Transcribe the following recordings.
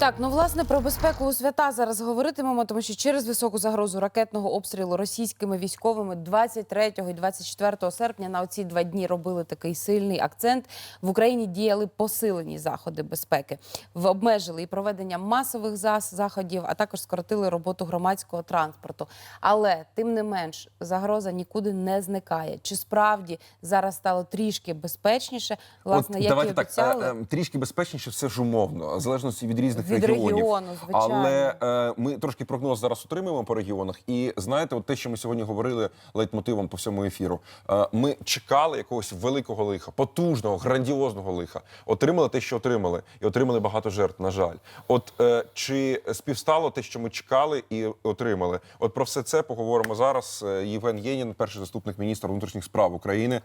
Так, ну власне про безпеку у свята зараз говоритимемо, тому що через високу загрозу ракетного обстрілу російськими військовими 23 і 24 серпня на оці два дні робили такий сильний акцент. В Україні діяли посилені заходи безпеки, в обмежили і проведення масових заходів, а також скоротили роботу громадського транспорту. Але тим не менш загроза нікуди не зникає. Чи справді зараз стало трішки безпечніше? Власне, От як і давайте так обіцяли. е, е, трішки безпечніше, все ж умовно, в залежності від різних Від регіонів. регіону, звичайно. Але е, ми трошки прогноз зараз отримуємо по регіонах. І знаєте, от те, що ми сьогодні говорили лейтмотивом по всьому ефіру. Е, ми чекали якогось великого лиха, потужного, грандіозного лиха. Отримали те, що отримали, і отримали багато жертв. На жаль, от е, чи співстало те, що ми чекали і отримали? От про все це поговоримо зараз. Е, Євген Єнін, перший заступник міністра внутрішніх справ України. Е,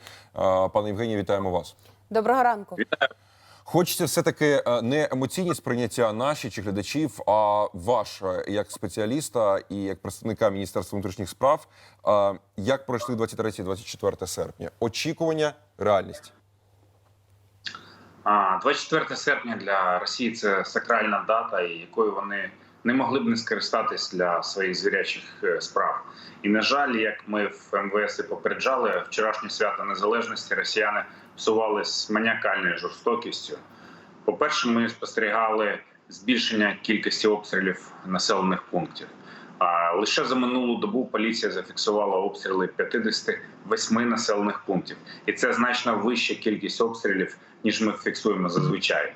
Пане Євгенію, вітаємо вас. Доброго ранку. Хочеться все-таки е, не емоційні сприйняття наші чи глядачів, а ваш е, як спеціаліста і як представника Міністерства внутрішніх справ. е, Як пройшли 23-24 серпня? Очікування, реальність. А 24 серпня для Росії це сакральна дата, і якою вони не могли б не скористатись для своїх звірячих е, справ. І на жаль, як ми в МВС і попереджали, вчорашнє свято незалежності росіяни псували з маніакальною жорстокістю. По-перше, ми спостерігали збільшення кількості обстрілів населених пунктів. А лише за минулу добу поліція зафіксувала обстріли 58 населених пунктів, і це значно вища кількість обстрілів, ніж ми фіксуємо зазвичай.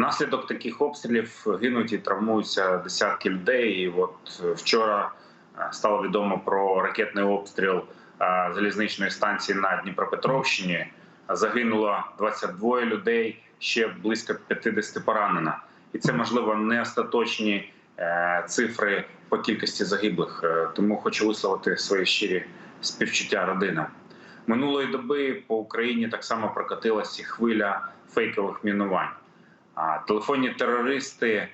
Внаслідок таких обстрілів гинуть і травмуються десятки людей. І от е, вчора е, стало відомо про ракетний обстріл е, залізничної станції на Дніпропетровщині. Загинуло 22 людей, ще близько 50 поранено. І це можливо не остаточні цифри по кількості загиблих. Тому хочу висловити свої щирі співчуття родинам. Минулої доби по Україні так само прокатилася хвиля фейкових мінувань. Телефонні терористи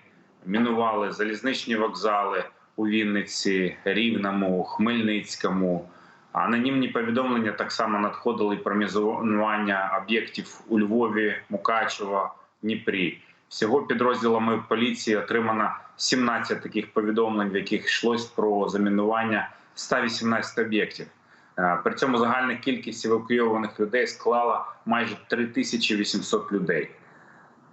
мінували залізничні вокзали у Вінниці, Рівному, Хмельницькому. Анонімні повідомлення так само надходили про мінування об'єктів у Львові, Мукачево, Дніпрі. Всього підрозділами поліції отримано 17 таких повідомлень, в яких йшлось про замінування 118 об'єктів. Е, При цьому загальна кількість евакуйованих людей склала майже 3800 людей.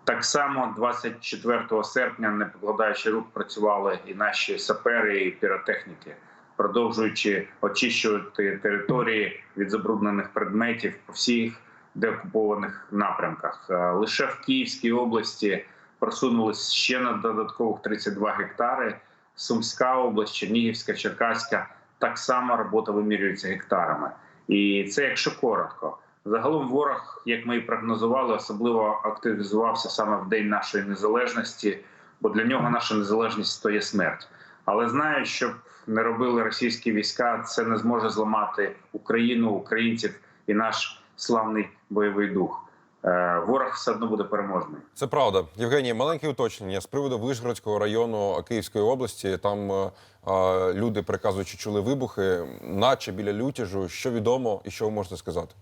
Так само 24 серпня, не покладаючи рук, працювали і наші сапери і піротехніки, продовжуючи очищувати території від забруднених предметів по всіх деокупованих напрямках. Е, Лише в Київській області просунулись ще на додаткових 32 гектари. Сумська область, Чернігівська, Черкаська так само робота вимірюється гектарами. І це якщо коротко. Загалом ворог, як ми і прогнозували, особливо активізувався саме в день нашої незалежності, бо для нього наша незалежність то є смерть. Але знаю, щоб не робили російські війська, це не зможе зламати Україну, українців і наш славний бойовий дух. Е, Ворог все одно буде переможний. Це правда. Євгенія, маленьке уточнення з приводу Вишгородського району Київської області. Там е, е, люди приказують, чули вибухи, наче біля лютяжу. Що відомо і що ви можете сказати?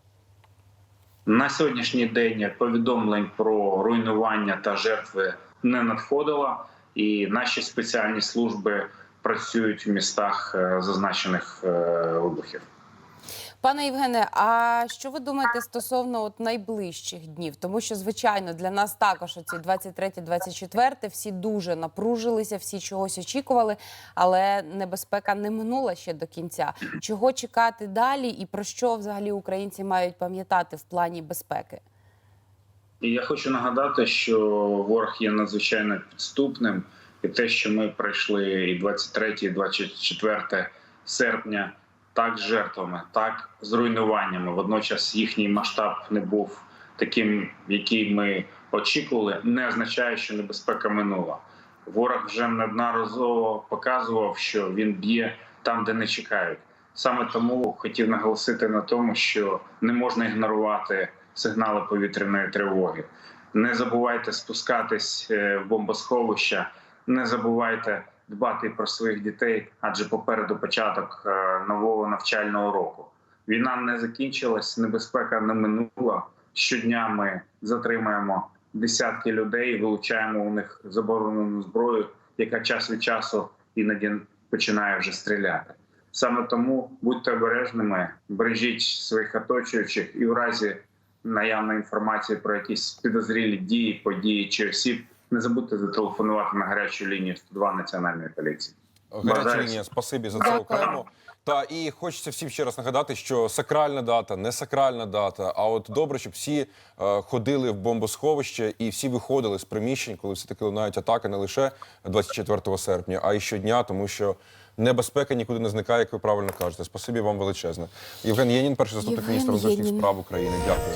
На сьогоднішній день повідомлень про руйнування та жертви не надходило, і наші спеціальні служби працюють в містах е, зазначених е, вибухів. Пане Євгене, а що ви думаєте стосовно от найближчих днів? Тому що, звичайно, для нас також оці 23-24 всі дуже напружилися, всі чогось очікували, але небезпека не минула ще до кінця. Чого чекати далі, і про що взагалі українці мають пам'ятати в плані безпеки? Я хочу нагадати, що ворог є надзвичайно підступним, і те, що ми пройшли і 23, і 24 серпня, так жертвами, так з руйнуваннями. Водночас їхній масштаб не був таким, який ми очікували, не означає, що небезпека минула. Ворог вже неодноразово показував, що він б'є там, де не чекають. Саме тому хотів наголосити на тому, що не можна ігнорувати сигнали повітряної тривоги. Не забувайте спускатись е, в бомбосховища, не забувайте дбати про своїх дітей, адже попереду початок е, нового навчального року. Війна не закінчилась, небезпека не минула. Щодня ми затримуємо десятки людей, вилучаємо у них заборонену зброю, яка час від часу іноді починає вже стріляти. Саме тому будьте обережними, бережіть своїх оточуючих і в разі наявної інформації про якісь підозрілі дії, події чи осіб, не забудьте зателефонувати на гарячу лінію 102 національної поліції. Гаряча лінія, спасибі за це окремо. Та і хочеться всім ще раз нагадати, що сакральна дата, не сакральна дата. А от добре, щоб всі е, ходили в бомбосховище і всі виходили з приміщень, коли все таки лунають атаки не лише 24 серпня, а й щодня, тому що небезпека нікуди не зникає, як ви правильно кажете. Спасибі вам величезне. Євген Єнін, перший заступник міністра внутрішніх справ України. Дякую.